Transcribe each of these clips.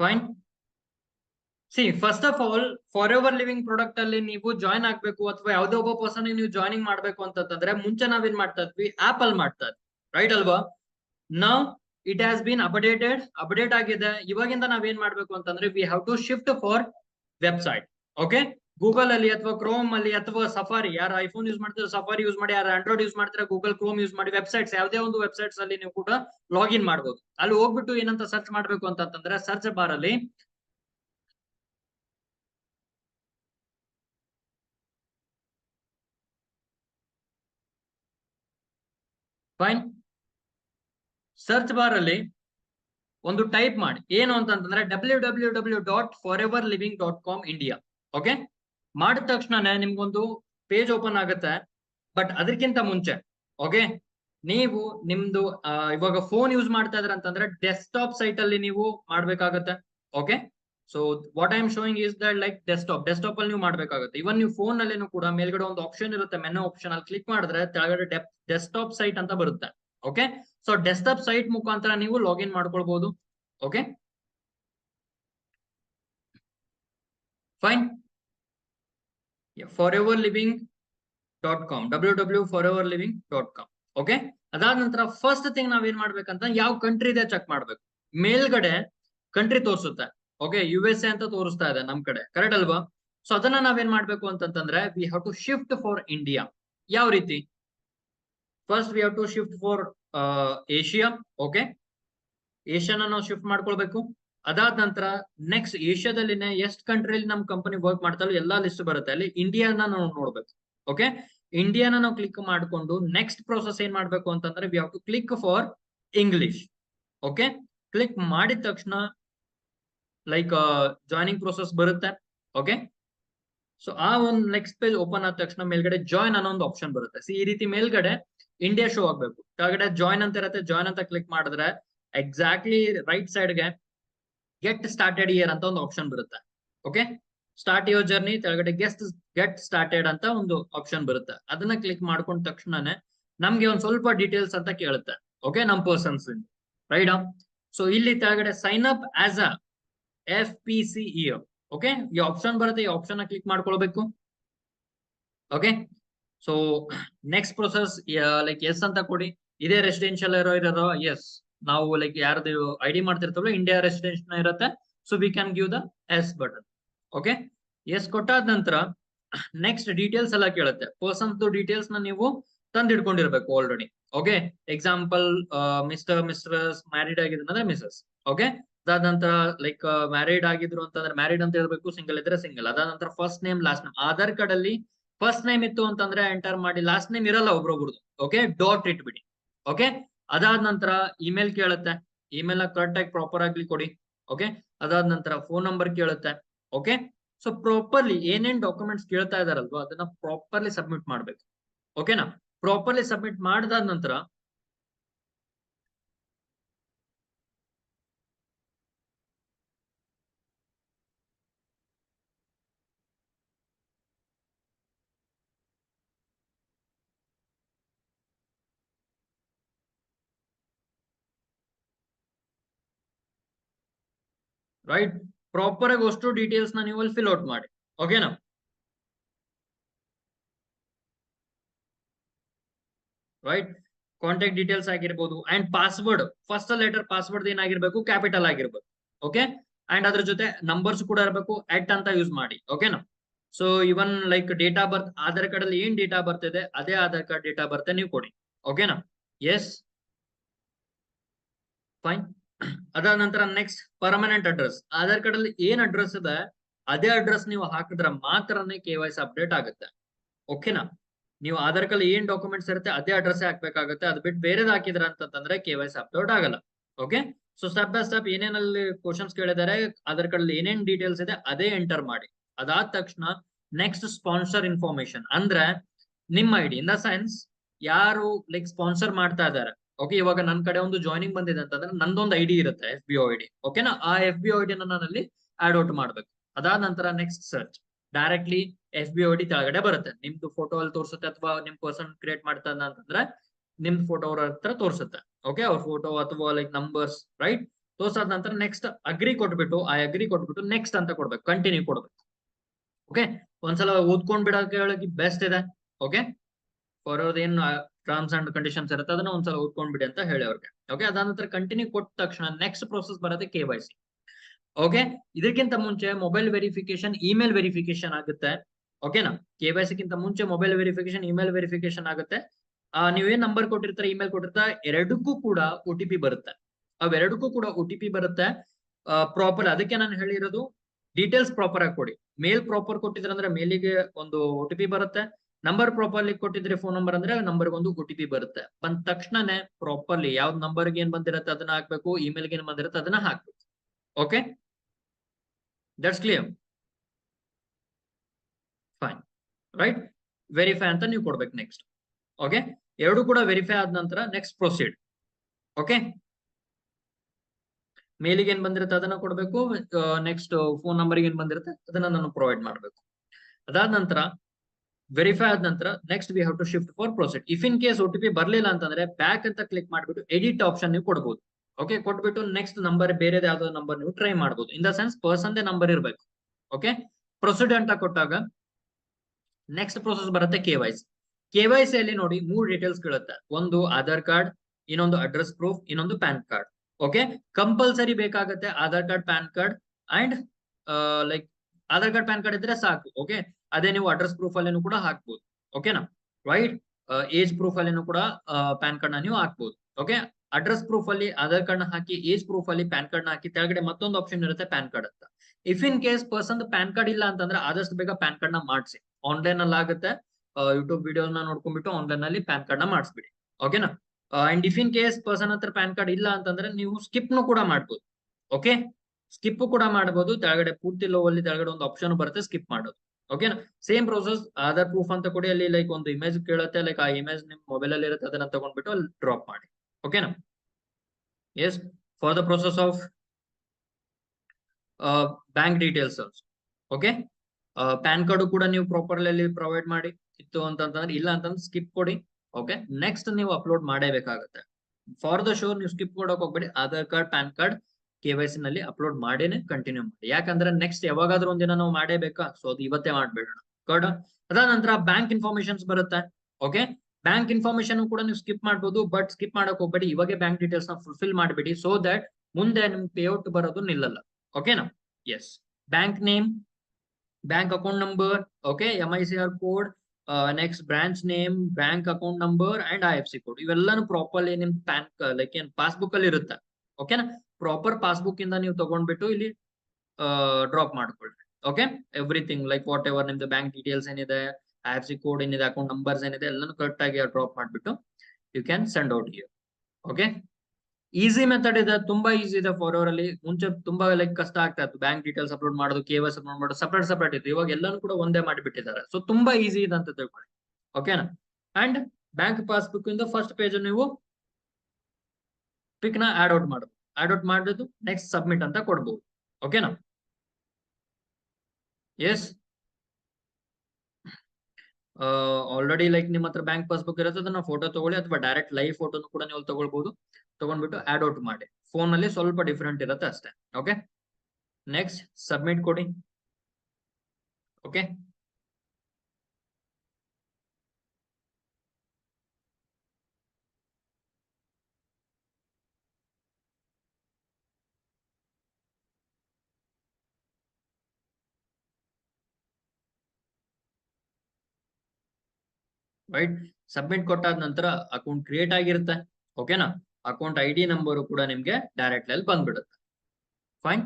Fine see first of all Forever Living product ಅಲ್ಲಿ ನೀವು join ಆಗ್ಬೇಕು ಅಥವಾ ಯಾವುದೇ ಒಬ್ಬ ಪರ್ಸನ್ ನೀವು ಜಾಯ್ನಿಂಗ್ ಮಾಡ್ಬೇಕು ಅಂತಂದ್ರೆ ಮುಂಚೆ ನಾವೇನ್ ಮಾಡ್ತಾ ಇದ್ವಿ? ಆಪಲ್ ಮಾಡ್ತಾ ಇದ್ವಿ. ರೈಟ್ ಅಲ್ವಾ? ನಾವ್ it has been updated update ಆಗಿದೆ. ಇವಾಗಿಂದ ನಾವೇನ್ ಮಾಡ್ಬೇಕು ಅಂತಂದ್ರೆ we have to shift for website okay Google ಅಲ್ಲಿ ಅಥವಾ ಕ್ರೋಮ್ ಅಲ್ಲಿ ಅಥವಾ ಸಫಾರಿ ಯಾರು ಐಫೋನ್ ಯೂಸ್ ಮಾಡ್ತಾರೆ ಸಫಾರಿ ಯೂಸ್ ಮಾಡಿ, ಯಾರು ಆಂಡ್ರಾಯ್ಡ್ ಯೂಸ್ ಮಾಡ್ತಾರೆ ಗೂಗಲ್ ಕ್ರೋಮ್ ಯೂಸ್ ಮಾಡಿ ವೆಬ್ಸೈಟ್ಸ್ ಯಾವುದೇ ಒಂದು ವೆಬ್ಸೈಟ್ಸ್ ಅಲ್ಲಿ ನೀವು ಕೂಡ ಲಾಗಿನ್ ಮಾಡಬಹುದು ಅಲ್ಲಿ ಹೋಗ್ಬಿಟ್ಟು ಏನಂತ ಸರ್ಚ್ ಮಾಡ್ಬೇಕು ಅಂತಂದ್ರೆ ಸರ್ಚ್ ಬಾರ್ ಅಲ್ಲಿ ಫೈನ್ ಸರ್ಚ್ ಬಾರ್ ಅಲ್ಲಿ ಒಂದು ಟೈಪ್ ಮಾಡಿ. ಏನು ಅಂತಂದ್ರೆ W W W dot Forever Living dot com India okay ಮಾಡಿದ ತಕ್ಷಣನೇ ನಿಮ್ಗೊಂದು ಪೇಜ್ ಓಪನ್ ಆಗುತ್ತೆ ಬಟ್ ಅದಕ್ಕಿಂತ ಮುಂಚೆ ಓಕೆ ನೀವು ನಿಮ್ದು ಇವಾಗ ಫೋನ್ ಯೂಸ್ ಮಾಡ್ತಾ ಇದ್ರ ಅಂತಂದ್ರೆ ಡೆಸ್ಕ್ಟಾಪ್ ಸೈಟ್ ಅಲ್ಲಿ ನೀವು ಮಾಡ್ಬೇಕಾಗತ್ತೆ okay so what I am showing is that like desktop desktop ಅಲ್ಲಿ ನೀವು ಮಾಡ್ಬೇಕಾಗುತ್ತೆ. ಇವನ್ ನೀವು ಫೋನ್ ಅಲ್ಲಿನೂ ಕೂಡ ಮೇಲ್ಗಡೆ ಒಂದು ಆಪ್ಷನ್ ಇರುತ್ತೆ ಮೆನು ಆಪ್ಷನ್ ಅಲ್ಲಿ ಕ್ಲಿಕ್ ಮಾಡಿದ್ರೆ ಕೆಳಗಡೆ ಡೆಸ್ಕ್ಟಾಪ್ ಸೈಟ್ ಅಂತ ಬರುತ್ತೆ ಓಕೆ ಸೊ ಡೆಸ್ಕ್ಟಾಪ್ ಸೈಟ್ ಮುಖಾಂತರ ನೀವು ಲಾಗಿನ್ ಮಾಡ್ಕೊಳ್ಬಹುದು okay fine Forever Living dot com W W Forever Living dot com okay ಅದಾದ ನಂತರ ಫಸ್ಟ್ ಥಿಂಗ್ ನಾವ್ ಏನ್ ಮಾಡ್ಬೇಕಂತ ಯಾವ ಕಂಟ್ರಿ ಇದೆ ಚೆಕ್ ಮಾಡ್ಬೇಕು. ಮೇಲ್ಗಡೆ ಕಂಟ್ರಿ ತೋರಿಸುತ್ತೆ. ಓಕೆ ಯು ಎಸ್ ಎ ಅಂತ ತೋರಿಸ್ತಾ ಇದೆ ನಮ್ ಕಡೆ. ಕರೆಕ್ಟ್ ಅಲ್ವಾ? ಸೊ ಅದನ್ನ ನಾವೇನ್ ಮಾಡ್ಬೇಕು ಅಂತಂತಂದ್ರೆ we have to shift for India ಯಾವ ರೀತಿ? First we have to shift for Asia okay ಏಷ್ಯಾನ ನಾವು ಶಿಫ್ಟ್ ಮಾಡ್ಕೊಳ್ಬೇಕು. ಅದಾದ ನಂತರ ನೆಕ್ಸ್ಟ್ ಏಷ್ಯಾದಲ್ಲಿನೇ ಎಷ್ಟು ಕಂಟ್ರಿಲಿ ನಮ್ ಕಂಪನಿ ವರ್ಕ್ ಮಾಡ್ತಾರೋ ಎಲ್ಲಾ ಲಿಸ್ಟ್ ಬರುತ್ತೆ. ಅಲ್ಲಿ ಇಂಡಿಯಾನ ನಾವು ನೋಡ್ಬೇಕು. ಓಕೆ ಇಂಡಿಯಾನ ನಾವು ಕ್ಲಿಕ್ ಮಾಡ್ಕೊಂಡು ನೆಕ್ಸ್ಟ್ ಪ್ರೋಸೆಸ್ ಏನ್ ಮಾಡ್ಬೇಕು ಅಂತಂದ್ರೆ we have to click for English okay click ಮಾಡಿದ ತಕ್ಷಣ ಲೈಕ್ ಜಾಯ್ನಿಂಗ್ ಪ್ರೋಸೆಸ್ ಬರುತ್ತೆ. ಓಕೆ ಸೊ ಆ ಒಂದು ನೆಕ್ಸ್ಟ್ ಪೇಜ್ ಓಪನ್ ಆದ ತಕ್ಷಣ ಮೇಲ್ಗಡೆ ಜಾಯ್ನ್ ಅನ್ನೋ ಒಂದು ಆಪ್ಷನ್ ಬರುತ್ತೆ. ಸೊ ಈ ರೀತಿ ಮೇಲ್ಗಡೆ ಇಂಡಿಯಾ ಶೋ ಆಗ್ಬೇಕು. ಕೆಳಗಡೆ ಜಾಯ್ನ್ ಅಂತ ಇರುತ್ತೆ. ಜಾಯ್ನ್ ಅಂತ ಕ್ಲಿಕ್ ಮಾಡಿದ್ರೆ ಎಕ್ಸಾಕ್ಟ್ಲಿ ರೈಟ್ ಸೈಡ್ಗೆ ಗೆಟ್ ಸ್ಟಾರ್ಟೆಡ್ ಇಯರ್ ಅಂತ ಒಂದು ಆಪ್ಷನ್ ಬರುತ್ತೆ. ಓಕೆ ಸ್ಟಾರ್ಟ್ ಯುವರ್ ಜರ್ನಿ ಕೆಳಗಡೆ ಗೆಸ್ಟ್ ಗೆಟ್ ಸ್ಟಾರ್ಟೆಡ್ ಅಂತ ಒಂದು ಆಪ್ಷನ್ ಬರುತ್ತೆ. ಅದನ್ನ ಕ್ಲಿಕ್ ಮಾಡ್ಕೊಂಡ ತಕ್ಷಣನೇ ನಮ್ಗೆ ಒಂದ್ ಸ್ವಲ್ಪ ಡೀಟೇಲ್ಸ್ ಅಂತ ಕೇಳುತ್ತೆ. ಓಕೆ ನಮ್ ಪರ್ಸನ್ಸ್ ರೈಟ್ ಸೊ ಇಲ್ಲಿ ತೆಳಗಡೆ sign up as a F P C okay ಈ ಆಪ್ಷನ್ ಬರುತ್ತೆ, ಈ ಆಪ್ಷನ್ ಕ್ಲಿಕ್ ಮಾಡ್ಕೊಳ್ಬೇಕು. Okay so next process like yes ಅಂತ ಕೊಡಿ. ಇದೇ ರೆಸಿಡೆನ್ಶಿಯಲ್ ಇರೋ ಇರೋ ಎಸ್ ನಾವು ಲೈಕ್ ಯಾರ್ದು ಐ ಡಿ ಮಾಡ್ತಿರ್ತವಲ್ಲ ಇಂಡಿಯಾ ರೆಸಿಡೆನ್ಷನ್ ಇರುತ್ತೆ. So we can give the yes button okay yes ಕೊಟ್ಟಾದ ನಂತರ ನೆಕ್ಸ್ಟ್ ಡೀಟೇಲ್ಸ್ ಎಲ್ಲ ಕೇಳುತ್ತೆ. ಪರ್ಸನ್ ಡೀಟೇಲ್ಸ್ನ ನೀವು ತಂದಿಡ್ಕೊಂಡಿರ್ಬೇಕು already okay example mister mistress married ಆಗಿದ್ರೆ ಮಿಸಸ್ ಓಕೆ ಅದಾದ ನಂತರ ಲೈಕ್ ಮ್ಯಾರಿಡ್ ಆಗಿದ್ರು ಅಂತಂದ್ರೆ ಮ್ಯಾರಿಡ್ ಅಂತ ಹೇಳ್ಬೇಕು ಸಿಂಗಲ್ ಇದ್ರೆ ಸಿಂಗಲ್ ಅದಾದ ನಂತರ first name last name Aadhaar card ಅಲ್ಲಿ ಫಸ್ಟ್ ನೇಮ್ ಇತ್ತು ಅಂತಂದ್ರೆ ಎಂಟರ್ ಮಾಡಿ ಲಾಸ್ಟ್ ನೇಮ್ ಇರಲ್ಲ ಒಬ್ರೊಬ್ರದ್ದು. ಓಕೆ ಡಾಟ್ ಇಟ್ಬಿಡಿ. ಓಕೆ ಅದಾದ ನಂತರ ಇಮೇಲ್ ಕೇಳುತ್ತೆ. ಇಮೇಲ್ನ ಕರೆಕ್ಟ್ ಆಗಿ ಪ್ರಾಪರ್ ಆಗಿ ಕೊಡಿ ಓಕೆ ಅದಾದ ನಂತರ ಫೋನ್ ನಂಬರ್ ಕೇಳುತ್ತೆ ಓಕೆ ಸೊ ಪ್ರಾಪರ್ಲಿ ಏನೇನ್ ಡಾಕ್ಯುಮೆಂಟ್ಸ್ ಕೇಳ್ತಾ ಇದಾರಲ್ವಾ, ಅದನ್ನ ಪ್ರಾಪರ್ಲಿ ಸಬ್ಮಿಟ್ ಮಾಡ್ಬೇಕು ಓಕೆನಾ ಪ್ರಾಪರ್ಲಿ ಸಬ್ಮಿಟ್ ಮಾಡಿದಾದ ನಂತರ ರೈಟ್ ಪ್ರಾಪರ್ ಆಗಿ ಅಷ್ಟು ಡೀಟೇಲ್ಸ್ನ ನೀವು ಅಲ್ಲಿ ಫಿಲ್ ಔಟ್ ಮಾಡಿ ಓಕೆನಾ ರೈಟ್ ಕಾಂಟ್ಯಾಕ್ಟ್ ಡೀಟೇಲ್ಸ್ ಆಗಿರ್ಬೋದು and password first letter password ಏನಾಗಿರ್ಬೇಕು? ಕ್ಯಾಪಿಟಲ್ ಆಗಿರ್ಬೇಕು ಓಕೆ ಅಂಡ್ ಅದ್ರ ಜೊತೆ ನಂಬರ್ಸ್ ಕೂಡ ಇರಬೇಕು. ಅಟ್ ಅಂತ ಯೂಸ್ ಮಾಡಿ. ಓಕೆನಾ so even like data birth Aadhaar card ಅಲ್ಲಿ ಏನ್ ಡೇಟಾ ಬರ್ತ್ ಅದೇ ಆಧಾರ್ ಕಾರ್ಡ್ ಡೇಟಾ ಬರ್ತ್ ನೀವು ಕೊಡಿ. ಓಕೆನಾ ಎಸ್ ಫೈನ್ ಅದಾದ ನಂತರ next permanent address Aadhaar card ಅಲ್ಲಿ ಏನ್ ಅಡ್ರೆಸ್ ಇದೆ, ಅದೇ ಅಡ್ರೆಸ್ ನೀವು ಹಾಕಿದ್ರೆ ಮಾತ್ರನೇ ಕೆ ವೈ ಸಿ ಅಪ್ಡೇಟ್ ಆಗುತ್ತೆ ಓಕೆನಾ ನೀವು ಆಧಾರ್ ಕಾರ್ಡ್ ಏನ್ ಡಾಕ್ಯುಮೆಂಟ್ಸ್ ಇರುತ್ತೆ, ಅದೇ ಅಡ್ರೆಸ್ ಹಾಕ್ಬೇಕಾಗುತ್ತೆ. ಅದ್ ಬಿಟ್ಟು ಬೇರೆದ್ ಹಾಕಿದ್ರ ಅಂತಂದ್ರೆ ಕೆ ವೈ ಸಿ ಆಗಲ್ಲ. Okay so step by step ಏನೇನಲ್ಲಿ questions ಕೇಳಿದ್ದಾರೆ ಆಧಾರ್ ಕಾರ್ಡ್ ಅಲ್ಲಿ ಏನೇನ್ ಡೀಟೇಲ್ಸ್ ಇದೆ, ಅದೇ ಎಂಟರ್ ಮಾಡಿ. ಅದಾದ ತಕ್ಷಣ ನೆಕ್ಸ್ಟ್ ಸ್ಪಾನ್ಸರ್ ಇನ್ಫಾರ್ಮೇಶನ್ ಅಂದ್ರೆ ನಿಮ್ಮ ಐಡಿ ಇನ್ ದ ಸೆನ್ಸ್ ಯಾರು ಲೈಕ್ ಸ್ಪಾನ್ಸರ್ ಮಾಡ್ತಾ ಇದ್ದಾರೆ ಓಕೆ ಇವಾಗ ನನ್ನ ಕಡೆ ಒಂದು ಜಾಯ್ನಿಂಗ್ ಬಂದಿದೆ ಅಂತಂದ್ರೆ ನಂದೊಂದು ಐಡಿ ಇರುತ್ತೆ ಎಫ್ ಬಿ ಐಡಿ ಓಕೆನಾ ಆ ಎಫ್ ಬಿ ಐಡಿ ನಾನು ಅಲ್ಲಿ ಆಡ್ ಔಟ್ ಮಾಡ್ಬೇಕು. ಅದಾದ ನಂತರ next search directly F B ID ಕೆಳಗಡೆ ಬರುತ್ತೆ. ನಿಮ್ದು ಫೋಟೋ ಅಲ್ಲಿ ತೋರಿಸುತ್ತೆ ಅಥವಾ ನಿಮ್ ಪರ್ಸನ್ ಕ್ರಿಯೇಟ್ ಮಾಡ್ತಾ ಅಂತಂದ್ರೆ ನಿಮ್ದು ಫೋಟೋ ಅವ್ರ ಹತ್ರ ತೋರಿಸುತ್ತೆ. ಓಕೆ ಅವ್ರ ಫೋಟೋ ಅಥವಾ ಲೈಕ್ ನಂಬರ್ಸ್ ರೈಟ್ ತೋರ್ಸಾದ ನಂತರ ನೆಕ್ಸ್ಟ್ ಅಗ್ರಿ ಕೊಟ್ಬಿಟ್ಟು, ಆ ಅಗ್ರಿ ಕೊಟ್ಬಿಟ್ಟು ನೆಕ್ಸ್ಟ್ ಅಂತ ಕೊಡ್ಬೇಕು. ಕಂಟಿನ್ಯೂ ಕೊಡ್ಬೇಕು. ಓಕೆ ಒಂದ್ಸಲ ಓದ್ಕೊಂಡ್ ಬಿಡೋಕೆ ಬೆಸ್ಟ್ ಇದೆ. ಓಕೆ ಫಾರ್ ಏನ್ ಟರ್ಮ್ಸ್ ಅಂಡ್ ಕಂಡೀಷನ್ಸ್ ಇರುತ್ತೆ, ಅದನ್ನ ಒಂದ್ಸಲ ಓದ್ಕೊಂಡ್ಬಿಡಿ ಅಂತ ಹೇಳಿ ಅವ್ರಿಗೆ. ಓಕೆ ಅದಾದ ನಂತರ ಕಂಟಿನ್ಯೂ ಕೊಟ್ಟ ತಕ್ಷಣ ನೆಕ್ಸ್ಟ್ ಪ್ರೊಸೆಸ್ ಬರುತ್ತೆ ಕೆ ವೈ ಸಿ ಓಕೆ ಇದಕ್ಕಿಂತ ಮುಂಚೆ ಮೊಬೈಲ್ ವೆರಿಫಿಕೇಶನ್ ಇಮೇಲ್ ವೆರಿಫಿಕೇಶನ್ ಆಗುತ್ತೆ. ಓಕೆನಾ ಕೆ ವೈ ಸಿಗಿಂತ ಮುಂಚೆ ಮೊಬೈಲ್ ವೆರಿಫಿಕೇಶನ್ ಇಮೇಲ್ ವೆರಿಫಿಕೇಶನ್ ಆಗುತ್ತೆ. ನೀವೇನ್ ನಂಬರ್ ಕೊಟ್ಟಿರ್ತಾರೆ ಇಮೇಲ್ ಕೊಟ್ಟಿರ್ತಾರೆ, ಎರಡಕ್ಕೂ ಕೂಡ ಒ ಟಿ ಪಿ ಬರುತ್ತೆ. ಅವೆರಡಕ್ಕೂ ಕೂಡ ಒ ಟಿ ಪಿ ಬರುತ್ತೆ. ಪ್ರಾಪರ್ ಅದಕ್ಕೆ ನಾನು ಹೇಳಿರೋದು ಡೀಟೇಲ್ಸ್ ಪ್ರಾಪರ್ ಆಗಿ ಕೊಡಿ. ಮೇಲ್ ಪ್ರಾಪರ್ ಕೊಟ್ಟಿದ್ರೆ ಅಂದ್ರೆ ಮೇಲಿಗೆ ಒಂದು ಒ ಟಿ ಪಿ ಬರುತ್ತೆ. ನಂಬರ್ ಪ್ರಾಪರ್ಲಿ ಕೊಟ್ಟಿದ್ರೆ ಫೋನ್ ನಂಬರ್ ಅಂದ್ರೆ ನಂಬರ್ಗೆ ಒಂದು ಒ ಟಿ ಪಿ ಬರುತ್ತೆ. ಬಂದ ತಕ್ಷಣನೇ ಪ್ರಾಪರ್ಲಿ ಯಾವ್ದು ನಂಬರ್ಗೆ ಏನ್ ಬಂದಿರತ್ತೆ ಅದನ್ನ ಹಾಕ್ಬೇಕು ಇಮೇಲ್ಗೆ ಏನ್ ಬಂದಿರತ್ತೆ ಅದನ್ನ ಹಾಕ್ಬೇಕು. Okay that's clear fine right verify ಅಂತ ನೀವು ಕೊಡ್ಬೇಕು ನೆಕ್ಸ್ಟ್ ಓಕೆ ಎರಡು ಕೂಡ ವೆರಿಫೈ ಆದ ನಂತರ ನೆಕ್ಸ್ಟ್ ಪ್ರೊಸೀಡ್ ಓಕೆ ಮೇಲಿಗೆ ಏನ್ ಬಂದಿರುತ್ತೆ ಅದನ್ನ ಕೊಡ್ಬೇಕು ನೆಕ್ಸ್ಟ್ ಫೋನ್ ನಂಬರ್ಗೆ ಏನ್ ಬಂದಿರುತ್ತೆ ಅದನ್ನ ನಾನು ಪ್ರೊವೈಡ್ ಮಾಡ್ಬೇಕು. ಅದಾದ ನಂತರ ವೆರಿಫೈ ಆದ ನಂತರ next we have to shift for process if in case O T P ಬರಲಿಲ್ಲ ಅಂತಂದ್ರೆ ಬ್ಯಾಕ್ ಅಂತ ಕ್ಲಿಕ್ ಮಾಡಿಬಿಟ್ಟು ಎಡಿಟ್ ಆಪ್ಷನ್ ನೀವು ಕೊಡ್ಬೋದು. ಓಕೆ ಕೊಟ್ಬಿಟ್ಟು ನೆಕ್ಸ್ಟ್ ನಂಬರ್ ಬೇರೆ ಯಾವ್ದೋ ನಂಬರ್ ನೀವು ಟ್ರೈ ಮಾಡ್ಬೋದು. In the sense person number ಇರಬೇಕು. ಓಕೆ ಪ್ರೊಸೀಡ್ ಅಂತ ಕೊಟ್ಟಾಗ ನೆಕ್ಸ್ಟ್ ಪ್ರೊಸೆಸ್ ಬರುತ್ತೆ K Y C K Y C ಅಲ್ಲಿ ನೋಡಿ ಮೂರು ಡೀಟೇಲ್ಸ್ ಕೇಳುತ್ತೆ. ಒಂದು ಆಧಾರ್ ಕಾರ್ಡ್, ಇನ್ನೊಂದು ಅಡ್ರೆಸ್ ಪ್ರೂಫ್ ಇನ್ನೊಂದು ಪ್ಯಾನ್ ಕಾರ್ಡ್ ಓಕೆ ಕಂಪಲ್ಸರಿ ಬೇಕಾಗುತ್ತೆ Aadhaar card PAN card and like Aadhaar card PAN card ಇದ್ರೆ ಸಾಕು. ಓಕೆ ಅದೇ ನೀವು ಅಡ್ರೆಸ್ ಪ್ರೂಫ್ ಅಲ್ಲಿನೂ ಕೂಡ ಹಾಕ್ಬೋದು. ಓಕೆನಾ ರೈಟ್ ಏಜ್ ಪ್ರೂಫ್ ಅಲ್ಲಿನೂ ಕೂಡ ಪ್ಯಾನ್ ಕಾರ್ಡ್ನ ನೀವು ಹಾಕ್ಬೋದು. ಓಕೆ ಅಡ್ರೆಸ್ ಪ್ರೂಫ್ ಅಲ್ಲಿ ಆಧಾರ್ ಕಾರ್ಡ್ನ ಹಾಕಿ ಏಜ್ ಪ್ರೂಫ್ ಅಲ್ಲಿ ಪ್ಯಾನ್ ಕಾರ್ಡ್ನ ಹಾಕಿ ಕೆಳಗಡೆ ಮತ್ತೊಂದು ಆಪ್ಷನ್ ಇರುತ್ತೆ ಪ್ಯಾನ್ ಕಾರ್ಡ್ ಅಂತ. If in case person PAN card ಇಲ್ಲ ಅಂತಂದ್ರೆ ಆದಷ್ಟು ಬೇಗ ಪ್ಯಾನ್ ಕಾರ್ಡ್ನ ಮಾಡಿಸಿ. ಆನ್ಲೈನ್ ಅಲ್ಲಿ ಆಗುತ್ತೆ. ಯೂಟ್ಯೂಬ್ ವಿಡಿಯೋಸ್ನ ನೋಡ್ಕೊಂಡ್ಬಿಟ್ಟು ಆನ್ಲೈನ್ ಅಲ್ಲಿ ಪ್ಯಾನ್ ಕಾರ್ಡ್ನ ಮಾಡಿಸ್ಬಿಡಿ. ಓಕೆನಾ and if in case person ಹತ್ರ ಪ್ಯಾನ್ ಕಾರ್ಡ್ ಇಲ್ಲ ಅಂತಂದ್ರೆ ನೀವು ಸ್ಕಿಪ್ ನು ಕೂಡ ಮಾಡ್ಬೋದು. ಓಕೆ ಸ್ಕಿಪ್ ಕೂಡ ಮಾಡಬಹುದು ತೆಳಗಡೆ ಪೂರ್ತಿ ಲೋ ಅಲ್ಲಿ ತೆಳಗಡೆ ಒಂದು ಆಪ್ಷನ್ ಬರುತ್ತೆ ಸ್ಕಿಪ್ ಮಾಡೋದು. ಓಕೆನಾ ಸೇಮ್ ಪ್ರೊಸೆಸ್ ಆಧಾರ್ ಪ್ರೂಫ್ ಅಂತ ಕೊಡಿ, ಅಲ್ಲಿ ಲೈಕ್ ಒಂದು ಇಮೇಜ್ ಕೇಳುತ್ತೆ ಲೈಕ್ ಆ ಇಮೇಜ್ ನಿಮ್ ಮೊಬೈಲ್ ಅಲ್ಲಿ ಇರುತ್ತೆ, ಅದನ್ನ ತಗೊಂಡ್ಬಿಟ್ಟು ಅಲ್ಲಿ ಡ್ರಾಪ್ ಮಾಡಿ. ಓಕೆನಾ yes for the process of bank details okay PAN card ಕೂಡ ನೀವು ಪ್ರಾಪರ್ಲಿ ಅಲ್ಲಿ ಪ್ರೊವೈಡ್ ಮಾಡಿ. ಇತ್ತು ಅಂತಂದ್ರೆ ಇಲ್ಲ ಅಂತಂದ್ರೆ ಸ್ಕಿಪ್ ಕೊಡಿ. ಓಕೆ ನೆಕ್ಸ್ಟ್ ನೀವು ಅಪ್ಲೋಡ್ ಮಾಡೇಬೇಕಾಗುತ್ತೆ ಫಾರ್ ದ ಶೋರ್ ನೀವು ಸ್ಕಿಪ್ ಕೊಡೋಕೆ ಹೋಗ್ಬೇಡಿ. Aadhaar card PAN card K Y C ನಲ್ಲಿ ಅಪ್ಲೋಡ್ ಮಾಡೇನೆ ಕಂಟಿನ್ಯೂ ಮಾಡಿ. ಯಾಕಂದ್ರೆ ನೆಕ್ಸ್ಟ್ ಯಾವಾಗಾದ್ರೂ ಒಂದಿನ ನಾವು ಮಾಡೇಬೇಕಾ? ಸೊ ಅದು ಇವತ್ತೇ ಮಾಡ್ಬೇಡೋಣ. ಕರ್ಡ್ ಅದಾದ ನಂತರ ಬ್ಯಾಂಕ್ ಇನ್ಫಾರ್ಮೇಶನ್ಸ್ ಬರುತ್ತೆ ಓಕೆ ಬ್ಯಾಂಕ್ ಇನ್ಫಾರ್ಮೇಶನ್ ಕೂಡ ನೀವು ಸ್ಕಿಪ್ ಮಾಡ್ಬೋದು ಬಟ್ ಸ್ಕಿಪ್ ಮಾಡಕ್ ಹೋಗ್ಬೇಡಿ. ಇವಾಗೆ ಬ್ಯಾಂಕ್ ಡೀಟೇಲ್ಸ್ನ ಫುಲ್ಫಿಲ್ ಮಾಡ್ಬಿಡಿ ಸೊ ದಟ್ ಮುಂದೆ ನಿಮ್ ಪೇಔಟ್ ಬರೋದು ನಿಲ್ಲಲ್ಲ. ಓಕೆನಾ yes bank name bank account number okay M I C R code next branch name bank account number and I F C code ಇವೆಲ್ಲಾನು properly ನಿಮ್ ಪ್ಯಾನ್ ಲೈಕ್ ಏನ್ passbook ಅಲ್ಲಿ ಇರುತ್ತೆ? ಓಕೆನಾ ಪ್ರಾಪರ್ ಪಾಸ್ಬುಕ್ ಇಂದ ನೀವು ತಗೊಂಡ್ಬಿಟ್ಟು ಇಲ್ಲಿ ಡ್ರಾಪ್ ಮಾಡ್ಕೊಳ್ರಿ. Okay everything like whatever ನಿಮ್ದು ಬ್ಯಾಂಕ್ ಡೀಟೇಲ್ಸ್ ಏನಿದೆ ಆರ್ ಸಿ ಕೋಡ್ ಏನಿದೆ ಅಕೌಂಟ್ ನಂಬರ್ಸ್ ಏನಿದೆ, ಎಲ್ಲಾನು ಕರೆಕ್ಟ್ ಆಗಿ ಡ್ರಾಪ್ ಮಾಡ್ಬಿಟ್ಟು you can send out you okay easy method ಇದೆ, ತುಂಬಾ ಈಸಿ ಇದೆ ಫಾರ್ ಅವರ್ ಅಲ್ಲಿ. ಮುಂಚೆ ತುಂಬಾ ಲೈಕ್ ಕಷ್ಟ ಆಗ್ತಾ ಇತ್ತು. ಬ್ಯಾಂಕ್ ಡೀಟೇಲ್ಸ್ ಅಪ್ಲೋಡ್ ಮಾಡೋದು ಕೆ ವೈಸ್ ಅಪ್ಲೋಡ್ ಮಾಡೋದು ಸಪರೇಟ್ ಸಪರೇಟ್ ಇತ್ತು. ಇವಾಗ ಎಲ್ಲಾನು ಕೂಡ ಒಂದೇ ಮಾಡಿಬಿಟ್ಟಿದ್ದಾರೆ. ಸೊ ತುಂಬಾ ಈಸಿ ಇದೆ ಅಂತ ತಿಳ್ಕೊಳ್ಳಿ. ಓಕೆನಾ ಅಂಡ್ ಬ್ಯಾಂಕ್ ಪಾಸ್ಬುಕ್ ಇಂದ ಫಸ್ಟ್ ಪೇಜ್ ನೀವು ಪಿಕ್ನ ಆಡ್ ಔಟ್ ಮಾಡೋದು ಆಡ್ ಔಟ್ ಮಾಡಿದ್ದು ನೆಕ್ಸ್ಟ್ ಸಬ್ಮಿಟ್ ಅಂತ ಕೊಡ್ಬೋದು. ಓಕೆನಾ ಎಸ್ ಆಲ್ರೆಡಿ ಲೈಕ್ ನಿಮ್ಮ ಹತ್ರ ಬ್ಯಾಂಕ್ ಪಾಸ್ಬುಕ್ ಇರುತ್ತೆ, ಅದನ್ನ ಫೋಟೋ ತಗೊಳ್ಳಿ, ಅಥವಾ ಡೈರೆಕ್ಟ್ ಲೈವ್ ಫೋಟೋನು ಕೂಡ ನೀವು ತಗೊಳ್ಬಹುದು ತಗೊಂಡ್ಬಿಟ್ಟು ಆಡ್ ಔಟ್ ಮಾಡಿ. ಫೋನ್ ಅಲ್ಲಿ ಸ್ವಲ್ಪ ಡಿಫ್ರೆಂಟ್ ಇರುತ್ತೆ ಅಷ್ಟೇ. ಓಕೆ ನೆಕ್ಸ್ಟ್ ಸಬ್ಮಿಟ್ ಕೊಡಿ. ಓಕೆ ರೈಟ್ ಸಬ್ಮಿಟ್ ಕೊಟ್ಟಾದ ನಂತರ ಅಕೌಂಟ್ ಕ್ರಿಯೇಟ್ ಆಗಿರುತ್ತೆ. ಓಕೆನಾ ಅಕೌಂಟ್ ಐ ಡಿ ನಂಬರ್ ಕೂಡ ನಿಮ್ಗೆ ಡೈರೆಕ್ಟ್ ಅಲ್ಲಿ ಬಂದ್ಬಿಡುತ್ತೆ. ಫೈನ್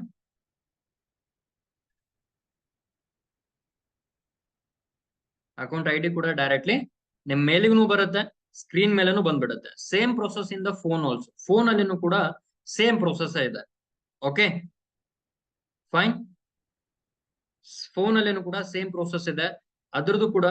ಅಕೌಂಟ್ ಐ ಡಿ ಕೂಡ ಡೈರೆಕ್ಟ್ಲಿ ನಿಮ್ ಮೇಲಿಗೂ ಬರುತ್ತೆ ಸ್ಕ್ರೀನ್ ಮೇಲೂ ಬಂದ್ಬಿಡುತ್ತೆ. ಸೇಮ್ ಪ್ರೊಸೆಸ್ ಇಂದ ಫೋನ್ ಆಲ್ಸೋ ಫೋನ್ ಅಲ್ಲಿನೂ ಕೂಡ ಸೇಮ್ ಪ್ರೊಸೆಸ್ ಇದೆ. ಓಕೆ ಫೈನ್ ಫೋನ್ ಅಲ್ಲಿನೂ ಕೂಡ ಸೇಮ್ ಪ್ರೊಸೆಸ್ ಇದೆ. ಅದ್ರದ್ದು ಕೂಡ